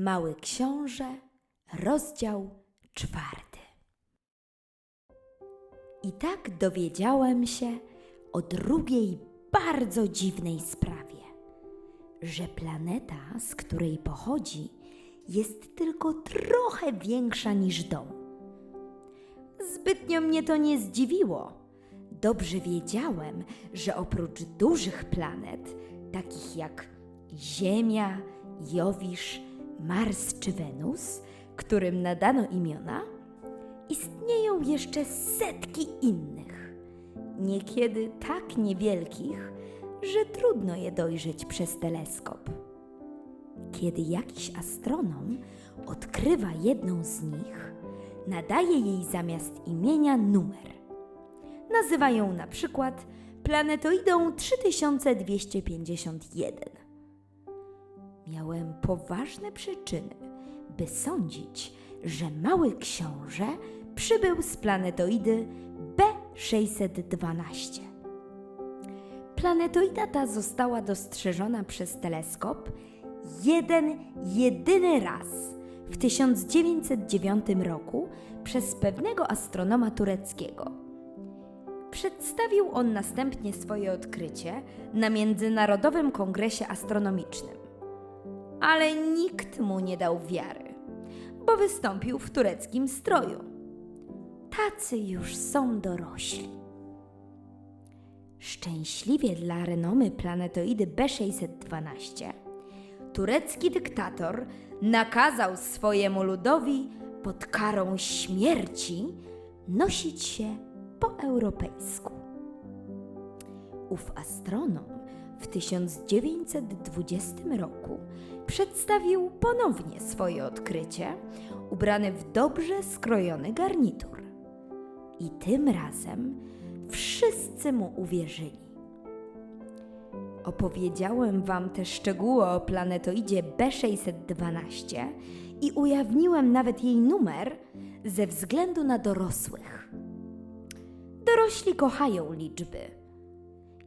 Mały Książę, rozdział czwarty. I tak dowiedziałem się o drugiej bardzo dziwnej sprawie, że planeta, z której pochodzi, jest tylko trochę większa niż dom. Zbytnio mnie to nie zdziwiło. Dobrze wiedziałem, że oprócz dużych planet, takich jak Ziemia, Jowisz, Mars czy Wenus, którym nadano imiona, istnieją jeszcze setki innych, niekiedy tak niewielkich, że trudno je dojrzeć przez teleskop. Kiedy jakiś astronom odkrywa jedną z nich, nadaje jej zamiast imienia numer. Nazywa ją na przykład planetoidą 3251. Miałem poważne przyczyny, by sądzić, że mały książę przybył z planetoidy B612. Planetoida ta została dostrzeżona przez teleskop jeden jedyny raz w 1909 roku przez pewnego astronoma tureckiego. Przedstawił on następnie swoje odkrycie na Międzynarodowym Kongresie Astronomicznym. Ale nikt mu nie dał wiary, bo wystąpił w tureckim stroju. Tacy już są dorośli. Szczęśliwie dla renomy planetoidy B612, turecki dyktator nakazał swojemu ludowi pod karą śmierci nosić się po europejsku. Ów astronom w 1920 roku przedstawił ponownie swoje odkrycie, ubrany w dobrze skrojony garnitur. I tym razem wszyscy mu uwierzyli. Opowiedziałem wam te szczegóły o planetoidzie B612 i ujawniłem nawet jej numer ze względu na dorosłych. Dorośli kochają liczby.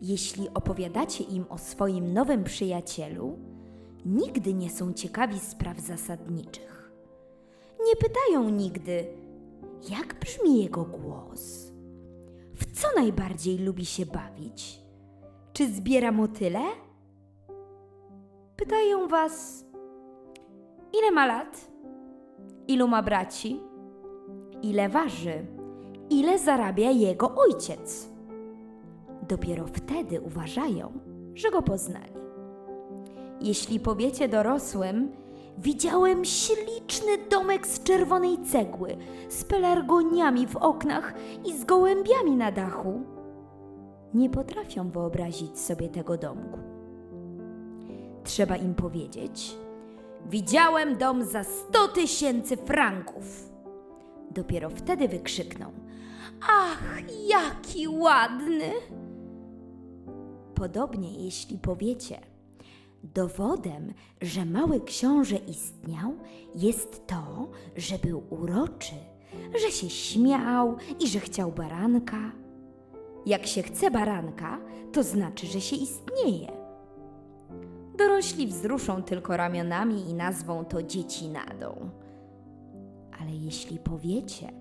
Jeśli opowiadacie im o swoim nowym przyjacielu, nigdy nie są ciekawi spraw zasadniczych. Nie pytają nigdy, jak brzmi jego głos, w co najbardziej lubi się bawić, czy zbiera motyle? Pytają was, ile ma lat, ilu ma braci, ile waży, ile zarabia jego ojciec. Dopiero wtedy uważają, że go poznali. Jeśli powiecie dorosłym, widziałem śliczny domek z czerwonej cegły, z pelargoniami w oknach i z gołębiami na dachu, nie potrafią wyobrazić sobie tego domku. Trzeba im powiedzieć: Widziałem dom za sto tysięcy franków. Dopiero wtedy wykrzykną: Ach, jaki ładny! Podobnie, jeśli powiecie, dowodem, że mały książę istniał, jest to, że był uroczy, że się śmiał i że chciał baranka. Jak się chce baranka, to znaczy, że się istnieje. Dorośli wzruszą tylko ramionami i nazwą to dziecinadą. Ale jeśli powiecie,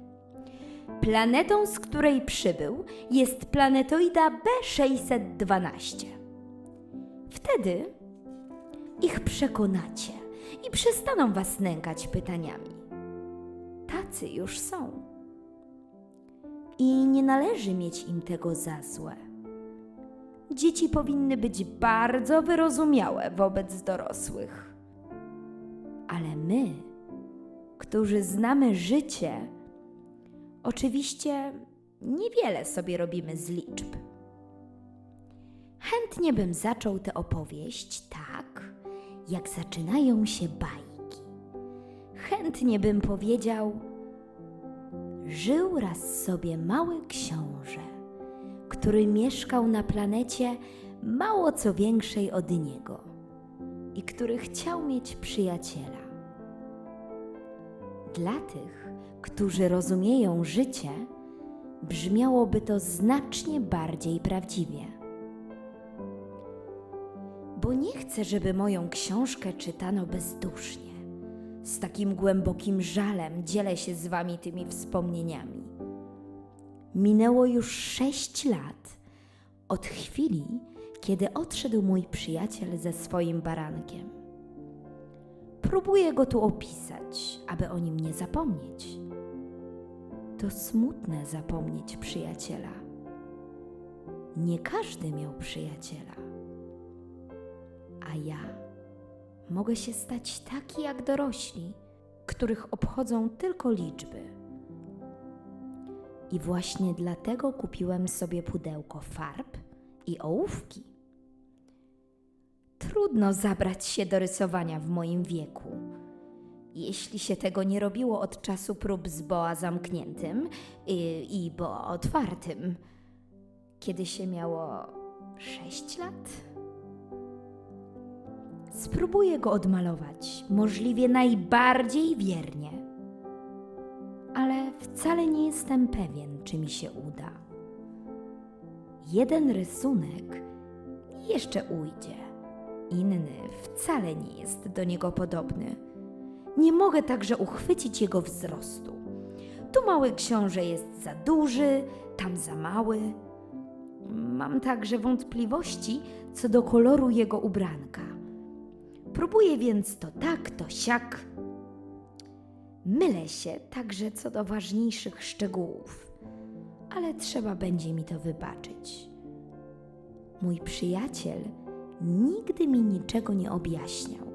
planetą, z której przybył, jest planetoida B612, wtedy ich przekonacie i przestaną was nękać pytaniami. Tacy już są. I nie należy mieć im tego za złe. Dzieci powinny być bardzo wyrozumiałe wobec dorosłych. Ale my, którzy znamy życie, oczywiście niewiele sobie robimy z liczb. Chętnie bym zaczął tę opowieść tak, jak zaczynają się bajki. Chętnie bym powiedział: Żył raz sobie mały książę, który mieszkał na planecie mało co większej od niego i który chciał mieć przyjaciela. Dla tych, którzy rozumieją życie, brzmiałoby to znacznie bardziej prawdziwie. Bo nie chcę, żeby moją książkę czytano bezdusznie, takim głębokim żalem dzielę się z wami tymi wspomnieniami. Minęło już sześć lat od chwili, kiedy odszedł mój przyjaciel ze swoim barankiem. Próbuję go tu opisać, aby o nim nie zapomnieć. To smutne zapomnieć przyjaciela. Nie każdy miał przyjaciela. A ja mogę się stać taki jak dorośli, których obchodzą tylko liczby. I właśnie dlatego kupiłem sobie pudełko farb i ołówki. Trudno zabrać się do rysowania w moim wieku. Jeśli się tego nie robiło od czasu prób z boa zamkniętym i, i boa otwartym, kiedy się miało sześć lat. Spróbuję go odmalować możliwie najbardziej wiernie, ale wcale nie jestem pewien, czy mi się uda. Jeden rysunek jeszcze ujdzie, inny wcale nie jest do niego podobny. Nie mogę także uchwycić jego wzrostu. Tu mały książę jest za duży, tam za mały. Mam także wątpliwości co do koloru jego ubranka. Próbuję więc to tak, to siak. Mylę się także co do ważniejszych szczegółów, ale trzeba będzie mi to wybaczyć. Mój przyjaciel nigdy mi niczego nie objaśniał.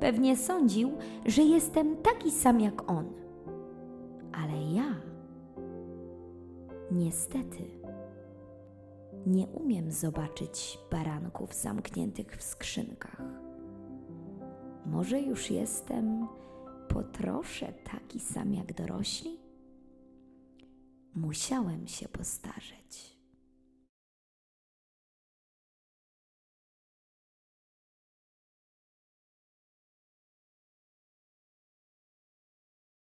Pewnie sądził, że jestem taki sam jak on. Ale ja, niestety, nie umiem zobaczyć baranków zamkniętych w skrzynkach. Może już jestem po trosze taki sam jak dorośli? Musiałem się postarzeć.